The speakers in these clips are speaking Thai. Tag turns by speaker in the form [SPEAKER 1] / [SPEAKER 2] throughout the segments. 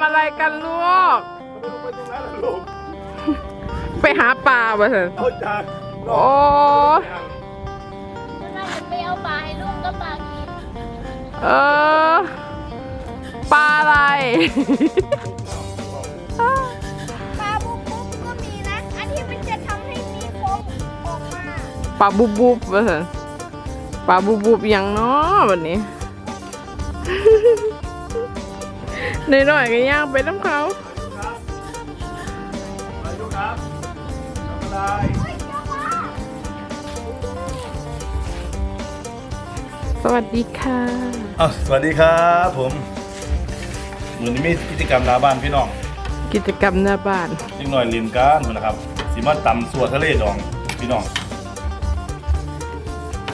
[SPEAKER 1] ำอะไรกันลูก
[SPEAKER 2] ไม่ลงไปตรงนั้นล่ะลูก
[SPEAKER 1] ไปหาปลาบ่เถอะ
[SPEAKER 2] เอาจาก
[SPEAKER 1] โอ้
[SPEAKER 3] ไม่ว่าจะไปเอาปลาให้ลูกก็ปลากิน
[SPEAKER 1] เออปลาอะไร
[SPEAKER 3] ปลาบุ๊บบุ๊บก็มีนะ อันที่มันจะทำให้มีโฟมออกมา
[SPEAKER 1] ปลาบุบบุบบ่เถอะปลาบุบบุบอย่างน้อวันนี้ หน่อยๆก็ย่างไปน้ำเขา
[SPEAKER 2] ไปดูครับทำอะไร
[SPEAKER 1] สวัสดีค่ะ
[SPEAKER 2] อะสวัสดีครับผมวันนี้มีกิจกรรมหน้าบ้านพี่น้อง
[SPEAKER 1] กิจกรรมหน้าบ้าน
[SPEAKER 2] นิดหน่อยลินการพุ่นนะครับสีมาตำสัวทะเลดองพี่น้อง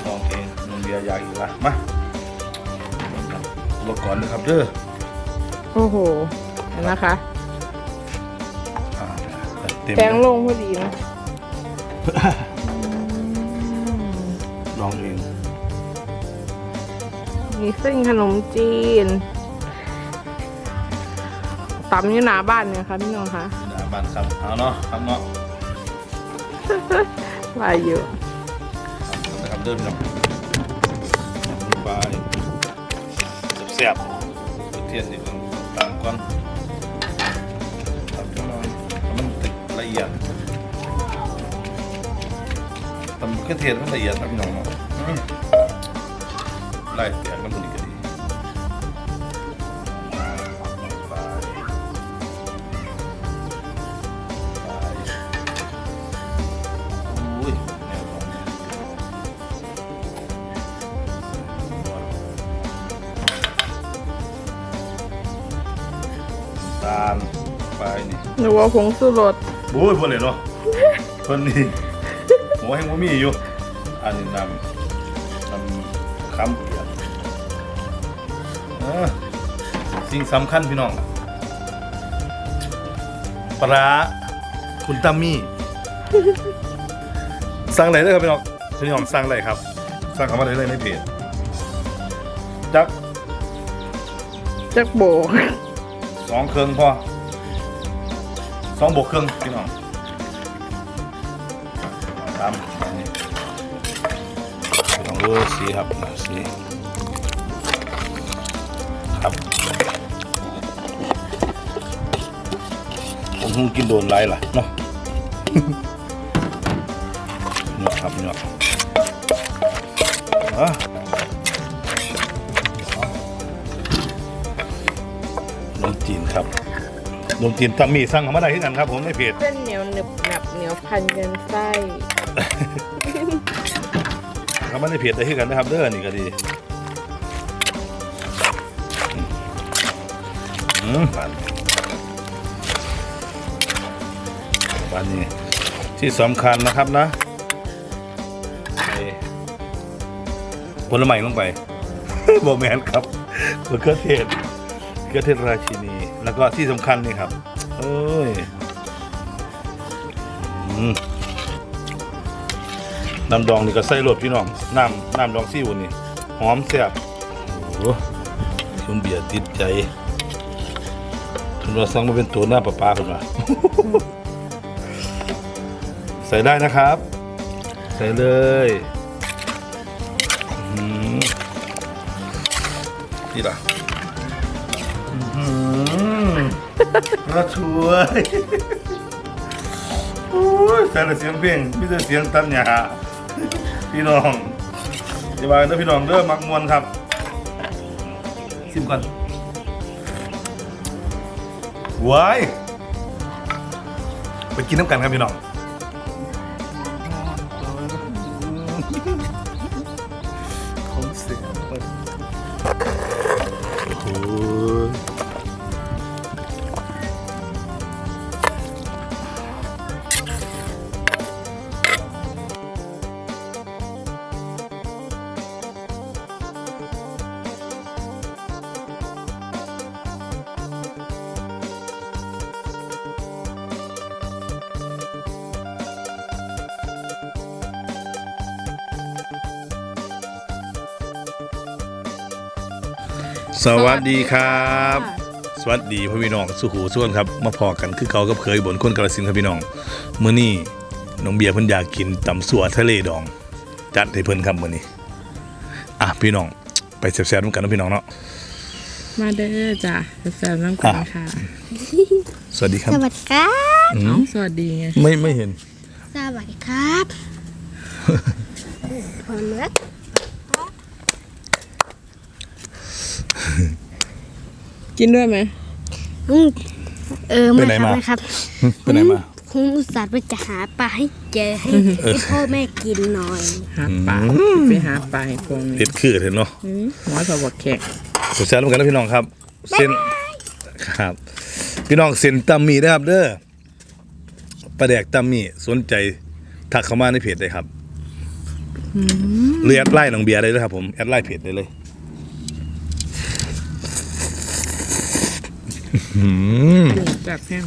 [SPEAKER 2] โอเคนมเบียร์อยากอีกละมาลดก่อนนะครับเด้อ
[SPEAKER 1] โอ้โหเห็นนะคะ
[SPEAKER 2] อ่าเต็ม
[SPEAKER 1] แปลงลงพอดีนะ
[SPEAKER 2] ลองเอง
[SPEAKER 1] มีเส้นขนมจีนตำอยู่หน้าบ้านเนี่ยค่ะพี่น้องคะ
[SPEAKER 2] หน้าบ้านครับเอาเนาะครับเนาะ
[SPEAKER 1] ลายเยอะ
[SPEAKER 2] ทำนะครับเดิมครับไปแซ่บๆเทียนนี่ต้องตาม ก่อนตามจังหน่อยมันติดละเอียดตำเครื่องเทศมันละเอียดครับพี่น้องเนาะไล่เสียงกันพอดีกัน นี่
[SPEAKER 1] หรือว่าผงสุรส
[SPEAKER 2] โอ้ยพวกเลยเนาะเพิ่นนี่หัวแห้งบ่มีอยู่ อันนี้นำนำคำเปียกเออสิ่งสำคัญพี่น้อง ปลาร้าคุณตามี่ สั่งไหนได้ครับพี่น้องพี่น้องสั่งไหนครับ สั่งคำว่าไหนเลยในเพจจัก
[SPEAKER 1] จักโบก
[SPEAKER 2] สองเครื่องพอ สองบวกเครื่องพี่น้องตามอันนี้พี่น้องดูสีครับสีครับผมคงกินโดนไรล่ะเนาะเนาะครับเนาะ มจีนตามีสั่งเข้ามาได้ที่กันครับผมในเพจ
[SPEAKER 1] เส้นเหนียวหนึบหนับเหนียวพันกันไส้
[SPEAKER 2] ทำมาในเพจได้ที่กันนะครับเด้อนี่ก็ดีอืมบ้านบ้านนี้ที่สำคัญนะครับนะใส่ผลไม้ลงไปบอแมนครับมะเขือเทศมะเขือเทศราชินี แล้วก็ที่สำคัญนี่ครับเอ้ยอน้ำดองนี่ก็ใส่รสพี่น้องน้ำน้ำดองซี่วันนี้หอมแซ่บโอ้คุณเบียร์ติดใจคุณว่าสั่งมาเป็นตัวหน้าปลาปลาคุณมาใส่ได้นะครับ ใส่เลยนี่ล่ะ อื้อหือน่าช่วยโอ้ยแต่ละเสียงเพลงมีแต่เสียงตัดหญ้าพี่น้องจะมาเด้อพี่น้องเด้อมักมวนครับชิมก่อนว้ายไปกินน้ำกันครับพี่น้อง สวัสดีครับ สวัสดีพ่อพี่น้องสุขูส่วนครับมาพอกันคือเขากับเคยบนคนกระสินธุ์ครับพี่น้องมื้อนี้น้องเบียร์เพิ่นอยากกินตำสัวทะเลดอง จัดให้เพิ่นครับมื้อนี้อะพี่น้องไปแซ่บๆร่วมกันนะพี่น้องเนาะ
[SPEAKER 1] มาเด้อจ้ะแซมน้ำกันค่ะ
[SPEAKER 2] สวัสดีครับ
[SPEAKER 3] สวัสดีครับ
[SPEAKER 2] อื
[SPEAKER 1] เอ้ามสวัสดีไง
[SPEAKER 2] ไม่ไม่เห็น
[SPEAKER 3] สวัสดีครับผมรัก
[SPEAKER 1] กินด้วยไหม
[SPEAKER 3] อืมเออ
[SPEAKER 2] ไป
[SPEAKER 3] ไม่
[SPEAKER 2] ไหน
[SPEAKER 3] ครับ
[SPEAKER 2] มา
[SPEAKER 3] ไม่ครับ
[SPEAKER 2] ไปไหนมา
[SPEAKER 3] ผมอุตส่าห์ไปจะหาปลาให้เจอให้ให้พ่อแม่กินหน่อย
[SPEAKER 1] หาปลาไปหาปลาให้พวกนี้
[SPEAKER 2] เด็ดคือเห็นเนาะ
[SPEAKER 1] อืมหมอสวัสดิ์แขก
[SPEAKER 2] สดแซ่บร่วมกันนะพี่น้องครับเส้นครับ พี่น้องเส้นตำหมี่นะครับ เด้อปลาแดกตำหมี่สนใจทักเข้ามาในเพจเลยครับหรือแอดไลน์น้องเบียร์ได้เลยครับผมแอดไลน์เพจได้เลย อืม
[SPEAKER 1] ปรุงจากแห้ง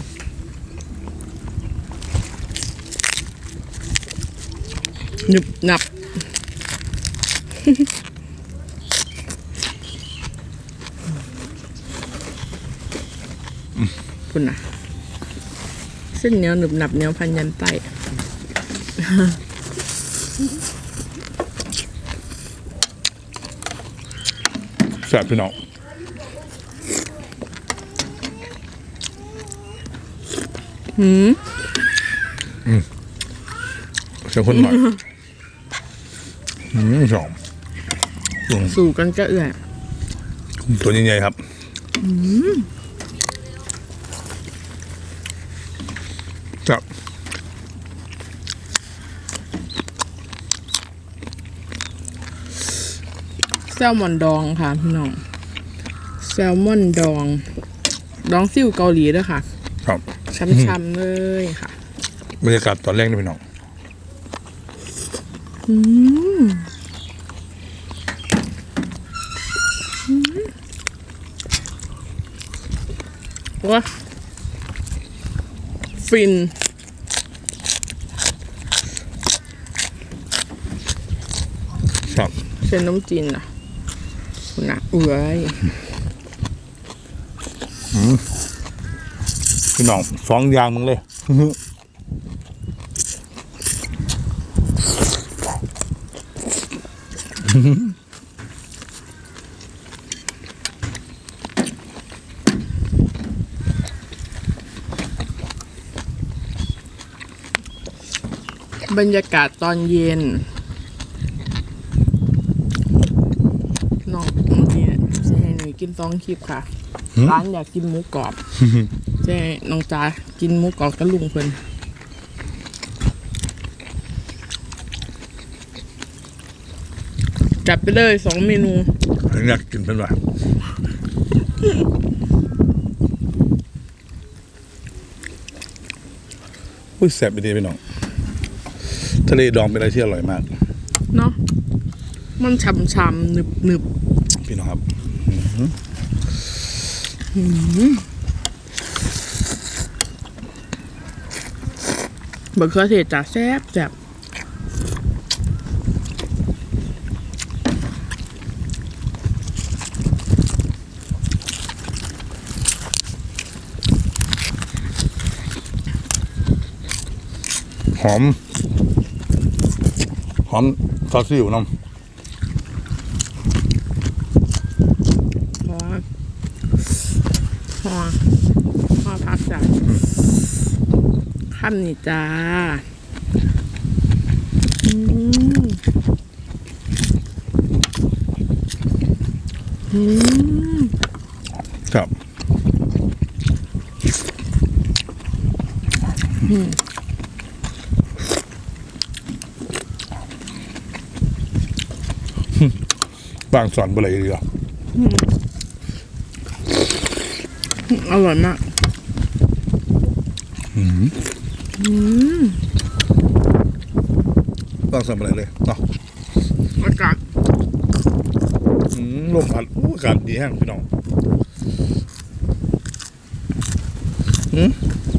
[SPEAKER 1] หนึบหนับ คุณน่ะเส้นเหนียวหนึบหนับเหนียวพันยันไต
[SPEAKER 2] แซ่บพี่น้อง
[SPEAKER 1] หืม
[SPEAKER 2] เสียงคนหน่อยอืมสองอืม
[SPEAKER 1] สู่กันก็เอื่อย
[SPEAKER 2] ตัวใหญ่ๆครับครับ
[SPEAKER 1] แซลมอนดองค่ะพี่น้อง แซลมอนดอง ดองซิ่วเกาหลีด้วยค่ะ
[SPEAKER 2] ครับ
[SPEAKER 1] ช้ำๆเลยค่ะ
[SPEAKER 2] บรรยากาศตอนแรกนี่พี่น้อง
[SPEAKER 1] ว้าฟิน
[SPEAKER 2] ครับ
[SPEAKER 1] เส้นน้ำจีนนะคุณนะเอ้ย
[SPEAKER 2] พี่น้องสองอย่างมึงเลย
[SPEAKER 1] บรรยากาศตอนเย็นน้องเมื่อกี้จะให้หนูกินซองคลิปค่ะ ร้านอยากกินหมูกรอบ จะให้น้องจ้ากินหมูกรอบกับลุงเพิ่นจัดไปเลยสองเมนู
[SPEAKER 2] อยากกินเป็นว่าอุ้ยแซ่บไปดีพี่น้อง ทะเลดองเป็นอะไรที่อร่อยมาก
[SPEAKER 1] เนาะมันช่ำๆหนึบหนึบ
[SPEAKER 2] พี่น้องครับ
[SPEAKER 1] ๆ บะเขือเทศจ้าแซ่บแซ่บ
[SPEAKER 2] หอม หอมซอสซิวน้
[SPEAKER 1] พอพอพอพักจ้ะ ข้ามนี่จ้าอืมอืมำ
[SPEAKER 2] ครับบางสอนบ่เลยดีกว่า
[SPEAKER 1] อร่อยมาก
[SPEAKER 2] บางสอนบ่เลยเลยเนาะ
[SPEAKER 1] อากาศ
[SPEAKER 2] อืมลมพัดอู้อากาศดีแห้งพี่น้องอืม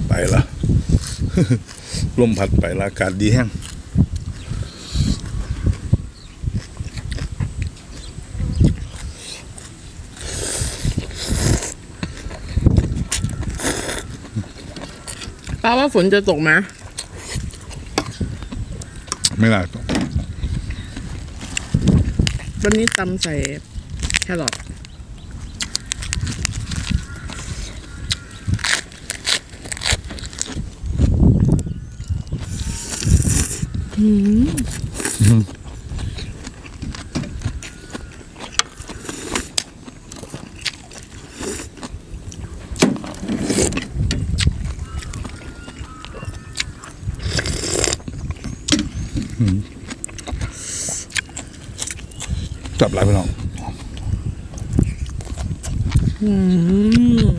[SPEAKER 2] ไปละลมพัดไปละอากาศดีแห้ง
[SPEAKER 1] ป้าว่าฝนจะตกไหม
[SPEAKER 2] ไม่น่าตก
[SPEAKER 1] วันนี้ตำใส่แครอทอืม
[SPEAKER 2] จับหลายพี่น้อง
[SPEAKER 1] อืม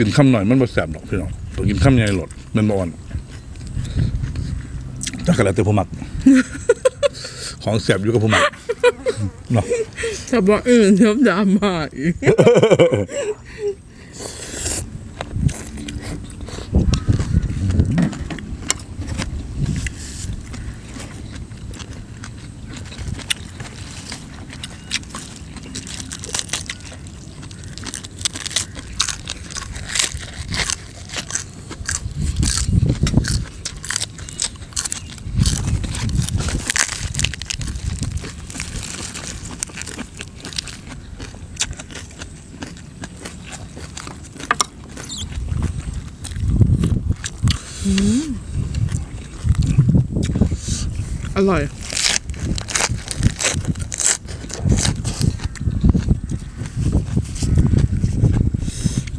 [SPEAKER 2] กินข้ามหน่อยมันบ่แสบดอกพี่น้องต้องกินข้ามใหญ่หลดมันบ่อ่อนจักรแล้วแต่ผู้มัก ของแสบอยู่กับผู้มักเนาะ
[SPEAKER 1] ถ้าบอกอื่นชอบดราม่าอีก อร่อย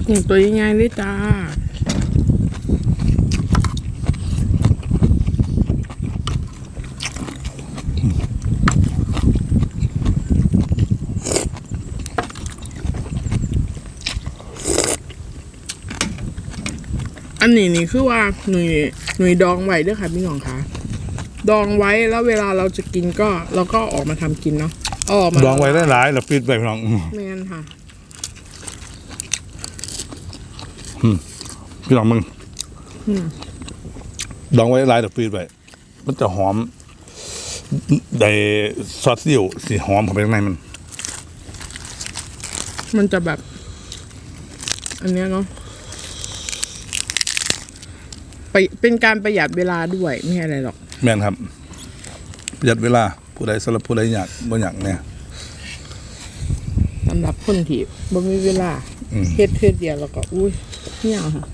[SPEAKER 1] กุ้งตัวยังไงเลยจ้าอันนี้นี่คือว่าหนุ่ยหนุ่ยดองไว้เด้วยค่ะพี่น้องคะ ดองไว้แล้วเวลาเราจะกินก็เราก็ออกมาทำกินเนาะเอาออกมา
[SPEAKER 2] ดองไว้ได้หลายแล้วปิดไว้พี่น้อง
[SPEAKER 1] แม่นค่ะ
[SPEAKER 2] พี่น้องมึงดองไว้หลายแล้วปิดไว้มันจะหอมได้ซอสซีอิ๊วสีหอมเข้าไปข้างในมัน
[SPEAKER 1] มันจะแบบ อันเนี้ยเนาะไปเป็นการประหยัดเวลาด้วยไม่ใช่อะไรหรอก
[SPEAKER 2] แม่นครับ ประหยัดเวลาผู้ใดสำหรับผู้ใดอยากบ่อยากเนี่ย
[SPEAKER 1] สำหรับคนที่บ่มีเวลา
[SPEAKER 2] อืม
[SPEAKER 1] เฮ็ดเพื่อเดียวแล้วก็อุ้ยเนี่ยค่ะ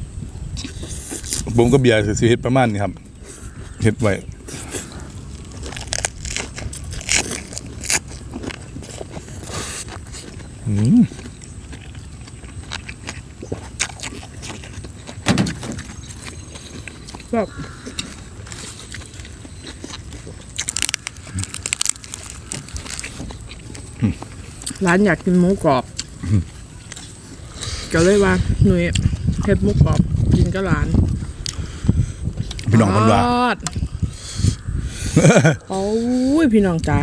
[SPEAKER 2] ผมก็เบียร์สิเฮ็ดประมาณนี้ครับเฮ็ดไว้อืม
[SPEAKER 1] แบบ ร้านอยากกินหมูกรอบ ก็เลยว่าหนุ่ยเฮ็ดหมูกรอบกินก็ร้าน
[SPEAKER 2] พี่น้องเพิ่นว่า
[SPEAKER 1] ปดโอ้ยพี่น้องจ๋า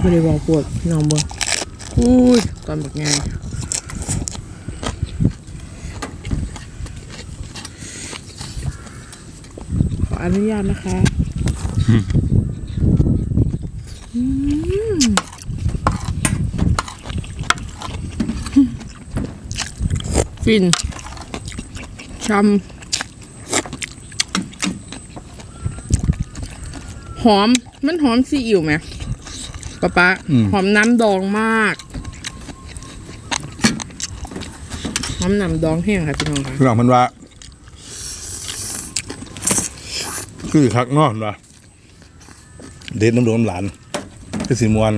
[SPEAKER 1] ไม่ได้บอกปวดพี่น้องเบิ่งอุ้ยตอนบักไงขออนุญาตนะคะอืม ฟินช่ำหอม มันหอมซีอิ๊วไหมป๊าป๊า
[SPEAKER 2] อืม
[SPEAKER 1] หอมน้ำดองมาก หอมน้ำดองแห้งค่ะพี่น้องค่ะ
[SPEAKER 2] พี่น้องเพิ่นว่า คือคักเนอนว่าเด็ดน้ำดงน้ำหลานคือสีมวน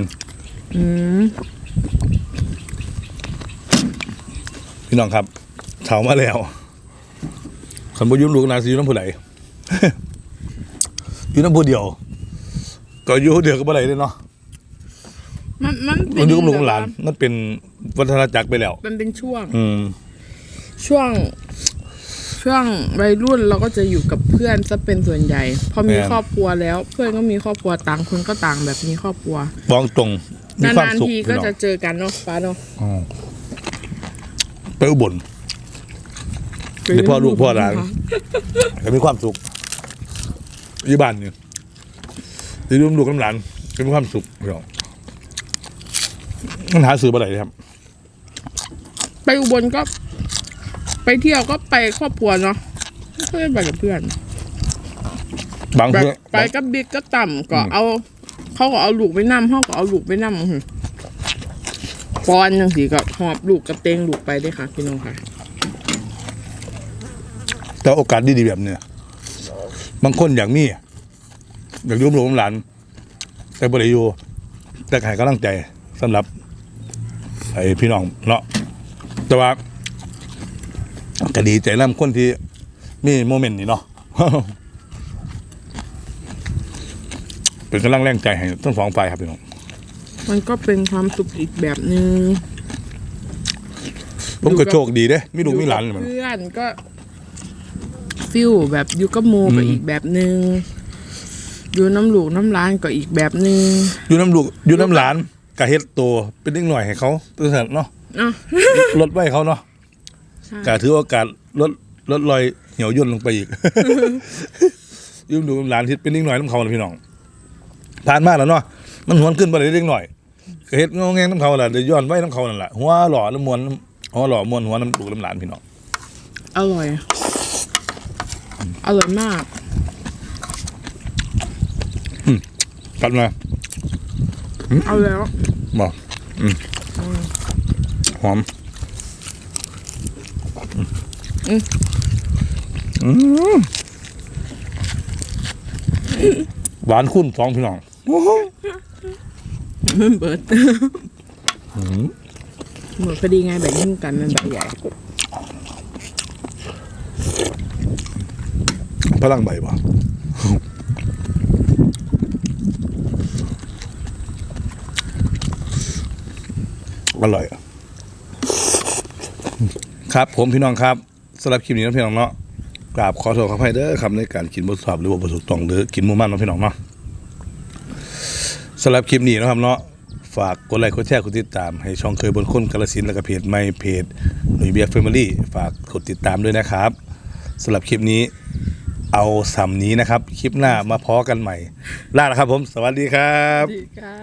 [SPEAKER 1] อืม
[SPEAKER 2] พี่น้องครับ เถามาแล้วขันบ่อยุ่มลูกนาสิอยู่น้ำผู้ใดอยู่น้ำผู้เดียว ก็อยู่ผู้เดียวก็บ่ได้เด้เนาะ
[SPEAKER 1] มันมันเป็
[SPEAKER 2] มัน
[SPEAKER 1] น
[SPEAKER 2] อยู่กับลูกกับหลาน
[SPEAKER 1] แบบว่
[SPEAKER 2] มันเป็นวัฒนจักรไปแล้ว
[SPEAKER 1] มันเป็นช่วง
[SPEAKER 2] อืม
[SPEAKER 1] ช่วง ช่วงวัยรุ่นเราก็จะอยู่กับเพื่อนซะเป็นส่วนใหญ่ พอมี
[SPEAKER 2] แม่น
[SPEAKER 1] ครอบครัวแล้ว เพื่อนก็มีครอบครัวต่างคนก็ต่างแบบมีครอบครัว
[SPEAKER 2] บอกตรงมีความ
[SPEAKER 1] นาน
[SPEAKER 2] สุข
[SPEAKER 1] ๆที
[SPEAKER 2] พี่
[SPEAKER 1] ก็
[SPEAKER 2] น้อง
[SPEAKER 1] จะเจอกันเนาะป้าเนาะ
[SPEAKER 2] อ๋อไปอุบล เดี๋ยวพ่อลูกพ่อหลานก็มีความสุขอยู่บ้านเนี่ยที่ร่วมลูกน้ำหลานก็มีความสุขพี่น้องมันหาซื้อมาไหนครับ
[SPEAKER 1] ไปอุบลก็ ไปเที่ยวก็ไปครอบครัวเนาะไม่ค่อยได้ไปกับเพื่อน
[SPEAKER 2] บาง
[SPEAKER 1] ไป
[SPEAKER 2] เพื่อ
[SPEAKER 1] ไปกับบิ๊กก็ต่ำก็
[SPEAKER 2] อืม
[SPEAKER 1] เอา เขาก็เอาลูกไปนั่เขาก็เอาลูกไปนั่มปอนจังสีก็หอบลูกกระเตงลูกไปได้วยค่ะ พี่น้องค่ะ
[SPEAKER 2] แต่โอกาสดีๆแบบเนี้ยบางคนอยากมีอยากร่วมลูกน้ำหลาน แต่บริยูแต่ใครก็ตั้งใจสำหรับไอ้พี่น้องเนาะแต่ว่าก็ดีใจน้ำคนที่มีโมเมนต์นี้เนาะเป็นกำลังแรงใจให้ทั้งสองฝ่ายครับพี่น้อง
[SPEAKER 1] มันก็เป็นความสุขอีกแบบหนึ่ง
[SPEAKER 2] ผมก็โชคดีเด้มีลูกมีหลาน
[SPEAKER 1] อยู่
[SPEAKER 2] มัน
[SPEAKER 1] กับเพื่อนก็ ฟิลแบบอยู่กับโมก็
[SPEAKER 2] อืม
[SPEAKER 1] อีกแบบหนึ่งอยู่น้ำลูกน้ำร้านก็อีกแบบหนึ่ง
[SPEAKER 2] อยู่น้ำลูกอยู่น้ำหลานกะเฮ็ดโตเป็นเล็กหน่อยให้เขาตัวเสร็จเนาะ
[SPEAKER 1] อะ
[SPEAKER 2] ลดไว้เขาเนาะ
[SPEAKER 1] ใช่
[SPEAKER 2] กะถือโอกาสลดลดรอยเหี่ยวย่นลงไปอีกยุ่งดูหลานที่เป็นเล็กหน่อยน้ำเขาน่ะพี่น้องผ่านมาแล้วเนาะมันหวนขึ้นไปเลยเล็กหน่อยก็เฮ็ดงอแงงน้ำเขาแหละเดี๋ยวย้อนไว้น้ำเขานั่นแหละหัวหล่อน้ำมวนน้ำหัวหล่อมวนหัวน้ำลูกน้ำหลานพี่น้อง
[SPEAKER 1] อร่อย อร่อยมาก
[SPEAKER 2] กลับมา
[SPEAKER 1] เอาแล้ว
[SPEAKER 2] บอกอืมหอม
[SPEAKER 1] อืม
[SPEAKER 2] อืมหวานคุ้นสองพี่น้อง
[SPEAKER 1] มันเบิดเหมือนพอดีไงแบบยิ่งกันมันแบบใหญ่
[SPEAKER 2] พลังใบบ่อร่อยครับผมพี่น้องครับสำหรับคลิปนี้นะพี่น้องเนาะกราบขอโทษขออภัยเด้อครับในการกินบทสอบหรือว่าบทสุกตองหรือกินมูมันนะพี่น้องเนาะสำหรับคลิปนี้นะครับเนาะฝากกดไลค์กดแชร์กดติดตาม ให้ช่องเคยบนคนกาลสินและก็เพจไม่เพจหนุ่ยเบียร์แฟมิลี่ฝากกดติดตามด้วยนะครับสำหรับคลิปนี้ เอาสำนี้นะครับ คลิปหน้ามาพอกันใหม่ลาแล้วครับผม สวัสดีครับ
[SPEAKER 1] ดีค่ะ